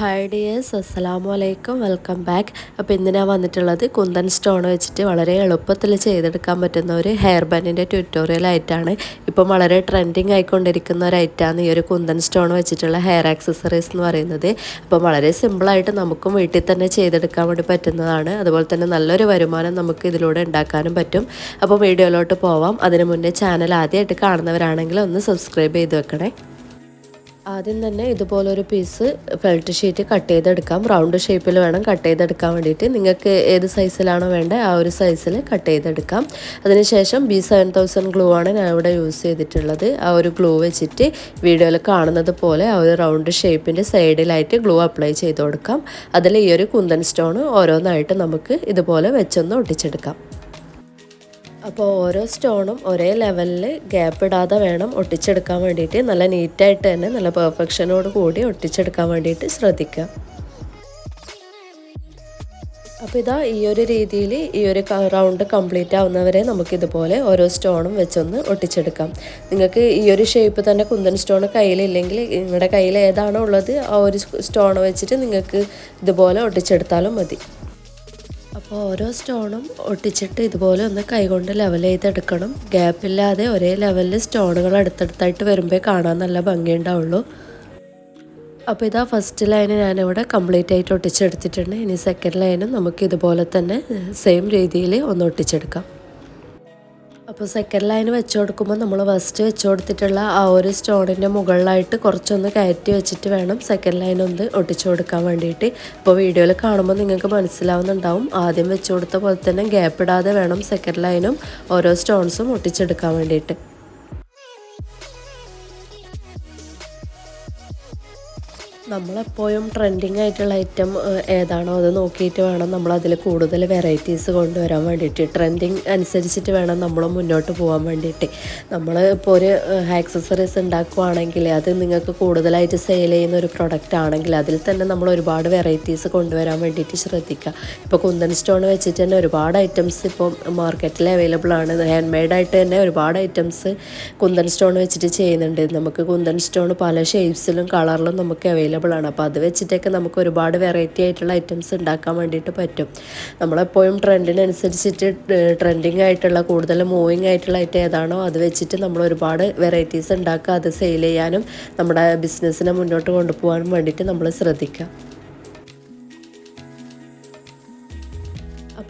Hi dears അസ്സലാമു അലൈക്കും welcome back അപ്പോൾ ഇന്ന് ഞാൻ വന്നിട്ടുള്ളത് കുന്തൻ സ്റ്റോൺ വെച്ചിട്ട് വളരെ എളുപ്പത്തിൽ ചെയ്തെടുക്കാൻ പറ്റുന്ന ഒരു ഹെയർ ബാൻഡിന്റെ ട്യൂട്ടോറിയൽ ആയിട്ടാണ്. ഇപ്പം വളരെ ട്രെൻഡിങ് ആയിക്കൊണ്ടിരിക്കുന്ന ഒരു ഐറ്റാണ് ഈ ഒരു കുന്തൻ സ്റ്റോൺ വെച്ചിട്ടുള്ള ഹെയർ ആക്സസറീസ് എന്ന് പറയുന്നത്. അപ്പം വളരെ സിമ്പിളായിട്ട് നമുക്കും വീട്ടിൽ തന്നെ ചെയ്തെടുക്കാൻ വേണ്ടി പറ്റുന്നതാണ്. അതുപോലെ തന്നെ നല്ലൊരു വരുമാനം നമുക്ക് ഇതിലൂടെ ഉണ്ടാക്കാനും പറ്റും. അപ്പോൾ വീഡിയോയിലോട്ട് പോവാം. അതിന് മുന്നേ ചാനൽ ആദ്യമായിട്ട് കാണുന്നവരാണെങ്കിൽ ഒന്ന് സബ്സ്ക്രൈബ് ചെയ്ത് വെക്കണേ. ആദ്യം തന്നെ ഇതുപോലൊരു പീസ് ഫെൽറ്റ് ഷീറ്റ് കട്ട് ചെയ്തെടുക്കാം. റൗണ്ട് ഷേപ്പിൽ വേണം കട്ട് ചെയ്തെടുക്കാൻ വേണ്ടിയിട്ട്. നിങ്ങൾക്ക് ഏത് സൈസിലാണോ വേണ്ടത് ആ ഒരു സൈസിൽ കട്ട് ചെയ്തെടുക്കാം. അതിനുശേഷം ബി സെവൻ തൗസൻഡ് ഗ്ലൂ ആണ് ഞാൻ ഇവിടെ യൂസ് ചെയ്തിട്ടുള്ളത്. ആ ഒരു ഗ്ലൂ വെച്ചിട്ട് വീഡിയോയിൽ കാണുന്നത് പോലെ ആ ഒരു റൗണ്ട് ഷേപ്പിന്റെ സൈഡിലായിട്ട് ഗ്ലൂ അപ്ലൈ ചെയ്ത് കൊടുക്കാം. അതിൽ ഈ ഒരു കുന്തൻ സ്റ്റോൺ ഓരോന്നായിട്ട് നമുക്ക് ഇതുപോലെ വെച്ചൊന്ന് ഒട്ടിച്ചെടുക്കാം. അപ്പോൾ ഓരോ സ്റ്റോണും ഒരേ ലെവലിൽ ഗ്യാപ്പ് ഇടാതെ വേണം ഒട്ടിച്ചെടുക്കാൻ വേണ്ടിയിട്ട്. നല്ല നീറ്റായിട്ട് തന്നെ നല്ല പെർഫെക്ഷനോട് കൂടി ഒട്ടിച്ചെടുക്കാൻ വേണ്ടിയിട്ട് ശ്രദ്ധിക്കുക. അപ്പോൾ ഇതാ ഈ ഒരു രീതിയിൽ ഈ ഒരു റൗണ്ട് കംപ്ലീറ്റ് ആവുന്നവരെ നമുക്കിതുപോലെ ഓരോ സ്റ്റോണും വെച്ചൊന്ന് ഒട്ടിച്ചെടുക്കാം. നിങ്ങൾക്ക് ഈ ഒരു ഷേപ്പ് തന്നെ കുന്തൻ സ്റ്റോൺ കയ്യിലില്ലെങ്കിൽ നിങ്ങളുടെ കയ്യിൽ ഏതാണോ ഉള്ളത് ആ ഒരു സ്റ്റോൺ വെച്ചിട്ട് നിങ്ങൾക്ക് ഇതുപോലെ ഒട്ടിച്ചെടുത്താലും മതി. അപ്പോൾ ഓരോ സ്റ്റോണും ഒട്ടിച്ചിട്ട് ഇതുപോലെ ഒന്ന് കൈകൊണ്ട് ലെവൽ ചെയ്തെടുക്കണം. ഗ്യാപ്പില്ലാതെ ഒരേ ലെവലിൽ സ്റ്റോണുകൾ അടുത്തടുത്തായിട്ട് വരുമ്പോൾ കാണാൻ നല്ല ഭംഗിയുണ്ടാവുള്ളൂ. അപ്പോൾ ഇതാ ഫസ്റ്റ് ലൈന് ഞാനിവിടെ കംപ്ലീറ്റ് ആയിട്ട് ഒട്ടിച്ചെടുത്തിട്ടുണ്ട്. ഇനി സെക്കൻഡ് ലൈനും നമുക്ക് ഇതുപോലെ തന്നെ സെയിം രീതിയിൽ ഒന്ന് ഒട്ടിച്ചെടുക്കാം. അപ്പോൾ സെക്കൻഡ് ലൈൻ വെച്ച് കൊടുക്കുമ്പോൾ നമ്മൾ ഫസ്റ്റ് വെച്ച് കൊടുത്തിട്ടുള്ള ആ ഒരു സ്റ്റോണിന്റെ മുകളിലായിട്ട് കുറച്ചൊന്ന് കയറ്റി വെച്ചിട്ട് വേണം സെക്കൻഡ് ലൈൻ ഒന്ന് ഒട്ടിച്ചു കൊടുക്കാൻ വേണ്ടിയിട്ട്. ഇപ്പോൾ വീഡിയോയിൽ കാണുമ്പോൾ നിങ്ങൾക്ക് മനസ്സിലാവുന്നുണ്ടാവും. ആദ്യം വെച്ച് കൊടുത്ത പോലെ തന്നെ ഗ്യാപ്പ് ഇടാതെ വേണം സെക്കൻഡ് ലൈനും ഓരോ സ്റ്റോൺസും ഒട്ടിച്ചെടുക്കാൻ വേണ്ടിയിട്ട്. നമ്മളെപ്പോഴും ട്രെൻഡിങ് ആയിട്ടുള്ള ഐറ്റം ഏതാണോ അത് നോക്കിയിട്ട് വേണം നമ്മൾ അതിൽ കൂടുതൽ വെറൈറ്റീസ് കൊണ്ടുവരാൻ വേണ്ടിയിട്ട്. ട്രെൻഡിങ് അനുസരിച്ചിട്ട് വേണം നമ്മൾ മുന്നോട്ട് പോകാൻ വേണ്ടിയിട്ട്. നമ്മൾ ഇപ്പോൾ ഒരു ആക്സസറീസ് ഉണ്ടാക്കുവാണെങ്കിൽ അത് നിങ്ങൾക്ക് കൂടുതലായിട്ട് സെയിൽ ചെയ്യുന്ന ഒരു പ്രൊഡക്റ്റ് ആണെങ്കിൽ അതിൽ തന്നെ നമ്മൾ ഒരുപാട് വെറൈറ്റീസ് കൊണ്ടുവരാൻ വേണ്ടിയിട്ട് ശ്രദ്ധിക്കുക. ഇപ്പോൾ കുന്തൻ സ്റ്റോൺ വെച്ചിട്ട് തന്നെ ഒരുപാട് ഐറ്റംസ് ഇപ്പോൾ മാർക്കറ്റിൽ അവൈലബിൾ ആണ്. ഹാൻഡ് മെയ്ഡ് ആയിട്ട് തന്നെ ഒരുപാട് ഐറ്റംസ് കുന്തൻ സ്റ്റോൺ വെച്ചിട്ട് ചെയ്യുന്നുണ്ട്. നമുക്ക് കുന്തൻ സ്റ്റോൺ പല ഷേപ്സിലും കളറിലും നമുക്ക് അവൈലബിൾ അവൈലബിൾ ആണ്. അപ്പോൾ അത് വെച്ചിട്ടൊക്കെ നമുക്ക് ഒരുപാട് വെറൈറ്റി ആയിട്ടുള്ള ഐറ്റംസ് ഉണ്ടാക്കാൻ വേണ്ടിയിട്ട് പറ്റും. നമ്മളെപ്പോഴും ട്രെൻഡിനനുസരിച്ചിട്ട് ട്രെൻഡിങ് ആയിട്ടുള്ള കൂടുതൽ മൂവിങ് ആയിട്ടുള്ള ഐറ്റം ഏതാണോ അത് വെച്ചിട്ട് നമ്മൾ ഒരുപാട് വെറൈറ്റീസ് ഉണ്ടാക്കുക അത് സെയിൽ ചെയ്യാനും നമ്മുടെ ബിസിനസ്സിനെ മുന്നോട്ട് കൊണ്ടുപോകാനും വേണ്ടിയിട്ട് നമ്മൾ ശ്രദ്ധിക്കുക.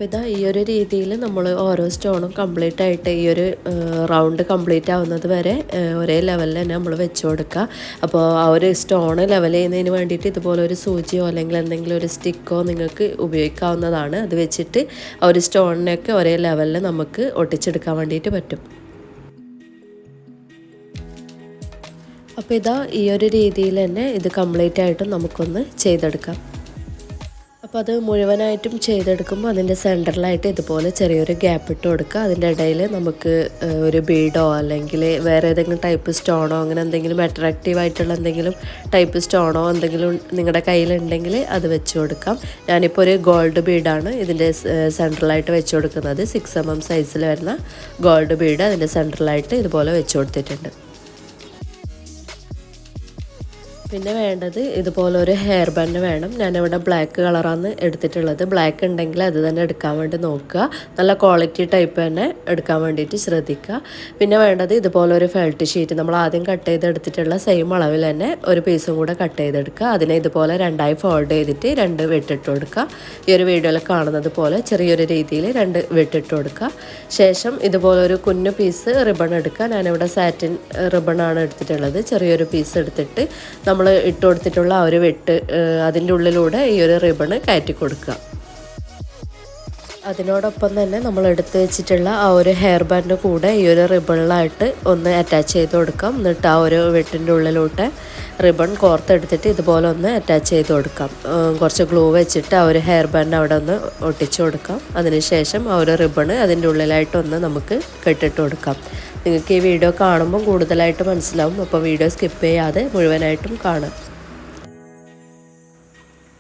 അപ്പോൾ ഇതാ ഈ ഒരു രീതിയിൽ നമ്മൾ ഓരോ സ്റ്റോണും കംപ്ലീറ്റ് ആയിട്ട് ഈ ഒരു റൗണ്ട് കംപ്ലീറ്റ് ആവുന്നത് വരെ ഒരേ ലെവലിൽ തന്നെ നമ്മൾ വെച്ച് കൊടുക്കുക അപ്പോൾ ആ ഒരു സ്റ്റോൺ ലെവൽ ചെയ്യുന്നതിന് വേണ്ടിയിട്ട് ഇതുപോലെ ഒരു സൂചിയോ അല്ലെങ്കിൽ എന്തെങ്കിലും ഒരു സ്റ്റിക്കോ നിങ്ങൾക്ക് ഉപയോഗിക്കാവുന്നതാണ്. അത് വെച്ചിട്ട് ആ ഒരു സ്റ്റോണിനൊക്കെ ഒരേ ലെവലിൽ നമുക്ക് ഒട്ടിച്ചെടുക്കാൻ വേണ്ടിയിട്ട് പറ്റും. അപ്പോൾ ഇതാ ഈ ഒരു രീതിയിൽ തന്നെ ഇത് കംപ്ലീറ്റ് ആയിട്ടും നമുക്കൊന്ന് ചെയ്തെടുക്കാം. അപ്പോൾ അത് മുഴുവനായിട്ടും ചെയ്തെടുക്കുമ്പോൾ അതിന്റെ സെന്ററിലായിട്ട് ഇതുപോലെ ചെറിയൊരു ഗ്യാപ്പ് ഇട്ട് കൊടുക്കുക. അതിന്റെ ഇടയിൽ നമുക്ക് ഒരു ബീഡോ അല്ലെങ്കിൽ വേറെ ഏതെങ്കിലും ടൈപ്പ് സ്റ്റോണോ അങ്ങനെ എന്തെങ്കിലും അട്രാക്റ്റീവ് ആയിട്ടുള്ള എന്തെങ്കിലും ടൈപ്പ് സ്റ്റോണോ എന്തെങ്കിലും നിങ്ങളുടെ കയ്യിലുണ്ടെങ്കിൽ അത് വെച്ച് കൊടുക്കാം. ഞാനിപ്പോൾ ഒരു ഗോൾഡ് ബീഡാണ് ഇതിന്റെ സെന്ററിലായിട്ട് വെച്ച് കൊടുക്കുന്നത്. സിക്സ് എം എം സൈസിൽ വരുന്ന ഗോൾഡ് ബീഡ് അതിന്റെ സെന്ററിലായിട്ട് ഇതുപോലെ വെച്ച് കൊടുത്തിട്ടുണ്ട്. പിന്നെ വേണ്ടത് ഇതുപോലെ ഒരു ഹെയർ ബാൻഡ് വേണം. ഞാനിവിടെ ബ്ലാക്ക് കളറാണ് എടുത്തിട്ടുള്ളത്. ബ്ലാക്ക് ഉണ്ടെങ്കിൽ അത് തന്നെ എടുക്കാൻ വേണ്ടി നോക്കുക. നല്ല ക്വാളിറ്റി ടൈപ്പ് തന്നെ എടുക്കാൻ വേണ്ടിയിട്ട് ശ്രദ്ധിക്കുക. പിന്നെ വേണ്ടത് ഇതുപോലെ ഒരു ഫെൽറ്റ് ഷീറ്റ് നമ്മൾ ആദ്യം കട്ട് ചെയ്തെടുത്തിട്ടുള്ള സെയിം അളവിൽ തന്നെ ഒരു പീസും കൂടെ കട്ട് ചെയ്തെടുക്കുക. അതിനെ ഇതുപോലെ രണ്ടായി ഫോൾഡ് ചെയ്തിട്ട് രണ്ട് വെട്ടിട്ട് കൊടുക്കുക. ഈ ഒരു വീഡിയോയിൽ കാണുന്നത് പോലെ ചെറിയൊരു രീതിയിൽ രണ്ട് വെട്ടിട്ട് കൊടുക്കുക. ശേഷം ഇതുപോലെ ഒരു കുഞ്ഞു പീസ് റിബൺ എടുക്കുക. ഞാനിവിടെ സാറ്റിൻ റിബണാണ് എടുത്തിട്ടുള്ളത്. ചെറിയൊരു പീസ് എടുത്തിട്ട് നമ്മൾ നമ്മൾ ഇട്ട് കൊടുത്തിട്ടുള്ള ആ ഒരു വെട്ട് അതിന്റെ ഉള്ളിലൂടെ ഈ ഒരു റിബണ് കയറ്റി കൊടുക്കുക. അതിനോടൊപ്പം തന്നെ നമ്മൾ എടുത്ത് വെച്ചിട്ടുള്ള ആ ഒരു ഹെയർ ബാൻഡ് കൂടെ ഈ ഒരു റിബണിലായിട്ട് ഒന്ന് അറ്റാച്ച് ചെയ്ത് കൊടുക്കാം എന്നിട്ട് ആ ഒരു വെട്ടിന്റെ ഉള്ളിലോട്ട് റിബൺ കോർത്തെടുത്തിട്ട് ഇതുപോലെ ഒന്ന് അറ്റാച്ച് ചെയ്ത് കൊടുക്കാം കുറച്ച് ഗ്ലൂ വെച്ചിട്ട് ആ ഒരു ഹെയർ ബാൻഡ് അവിടെ ഒന്ന് ഒട്ടിച്ചു കൊടുക്കാം അതിനുശേഷം ആ ഒരു റിബണ് അതിന്റെ ഉള്ളിലായിട്ടൊന്ന് നമുക്ക് കെട്ടിട്ട് കൊടുക്കാം. നിങ്ങൾക്ക് ഈ വീഡിയോ കാണുമ്പോൾ കൂടുതലായിട്ട് മനസ്സിലാവും. അപ്പോൾ വീഡിയോ സ്കിപ്പ് ചെയ്യാതെ മുഴുവനായിട്ടും കാണാം.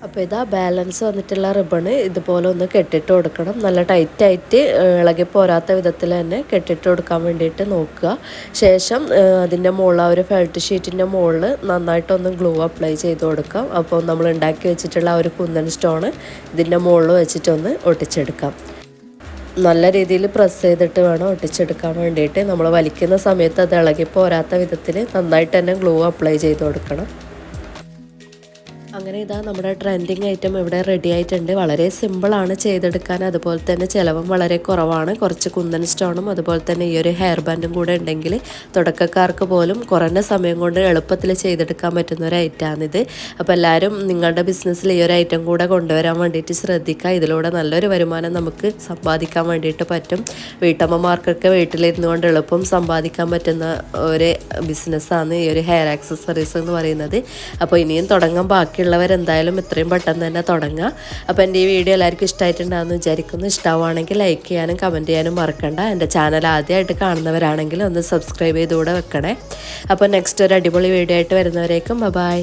അപ്പോൾ ഇതാ ബാലൻസ് വന്നിട്ടുള്ള റിബണ് ഇതുപോലെ ഒന്ന് കെട്ടിട്ട് കൊടുക്കണം. നല്ല ടൈറ്റായിട്ട് ഇളകി പോരാത്ത വിധത്തിൽ തന്നെ കെട്ടിട്ട് കൊടുക്കാൻ വേണ്ടിയിട്ട് നോക്കുക. ശേഷം അതിന്റെ മുകളിൽ ആ ഒരു ഫെൽറ്റ് ഷീറ്റിന്റെ മുകളിൽ നന്നായിട്ടൊന്ന് ഗ്ലൂ അപ്ലൈ ചെയ്ത് കൊടുക്കാം. അപ്പോൾ നമ്മൾ ഉണ്ടാക്കി വെച്ചിട്ടുള്ള ആ ഒരു കുന്തൻ സ്റ്റോണ് ഇതിന്റെ മുകളിൽ വെച്ചിട്ടൊന്ന് ഒട്ടിച്ചെടുക്കാം. നല്ല രീതിയിൽ പ്രസ് ചെയ്തിട്ട് വേണം ഒട്ടിച്ചെടുക്കാൻ വേണ്ടിയിട്ട്. നമ്മൾ വലിക്കുന്ന സമയത്ത് അത് ഇളകി പോരാത്ത വിധത്തിൽ നന്നായിട്ട് തന്നെ ഗ്ലൂ അപ്ലൈ ചെയ്ത് കൊടുക്കണം. അങ്ങനെ ഇതാ നമ്മുടെ ട്രെൻഡിങ് ഐറ്റം ഇവിടെ റെഡി ആയിട്ടുണ്ട്. വളരെ സിമ്പിളാണ് ചെയ്തെടുക്കാൻ. അതുപോലെ തന്നെ ചിലവും വളരെ കുറവാണ്. കുറച്ച് കുന്തൻ സ്റ്റോണും അതുപോലെ തന്നെ ഈ ഒരു ഹെയർ ബാൻഡും കൂടെ ഉണ്ടെങ്കിൽ തുടക്കക്കാർക്ക് പോലും കുറഞ്ഞ സമയം കൊണ്ട് എളുപ്പത്തിൽ ചെയ്തെടുക്കാൻ പറ്റുന്ന ഒരു ഐറ്റമാണിത് അപ്പോൾ എല്ലാവരും നിങ്ങളുടെ ബിസിനസ്സിൽ ഈ ഒരു ഐറ്റം കൂടെ കൊണ്ടുവരാൻ വേണ്ടിയിട്ട് ശ്രദ്ധിക്കുക. ഇതിലൂടെ നല്ലൊരു വരുമാനം നമുക്ക് സമ്പാദിക്കാൻ വേണ്ടിയിട്ട് പറ്റും. വീട്ടമ്മമാർക്കൊക്കെ വീട്ടിലിരുന്നു കൊണ്ട് എളുപ്പം സമ്പാദിക്കാൻ പറ്റുന്ന ഒരു ബിസിനസ്സാണ് ഈ ഒരു ഹെയർ ആക്സസറീസ് എന്ന് പറയുന്നത്. അപ്പോൾ ഇനിയും തുടങ്ങാൻ ബാക്കിയുള്ളവർ എന്തായാലും ഇത്രയും പെട്ടെന്ന് തന്നെ തുടങ്ങുക അപ്പോൾ എന്റെ ഈ വീഡിയോ എല്ലാവർക്കും ഇഷ്ടമായിട്ടുണ്ടാകുമെന്ന് വിചാരിക്കുന്നു. ഇഷ്ടമാണെങ്കിൽ ലൈക്ക് ചെയ്യാനും കമന്റ് ചെയ്യാനും മറക്കണ്ട. എന്റെ ചാനൽ ആദ്യമായിട്ട് കാണുന്നവരാണെങ്കിൽ ഒന്ന് സബ്സ്ക്രൈബ് ചെയ്തുകൂടെ വെക്കണേ. അപ്പോൾ നെക്സ്റ്റ് ഒരു അടിപൊളി വീഡിയോ ആയിട്ട് വരുന്നവരേക്കും ബൈ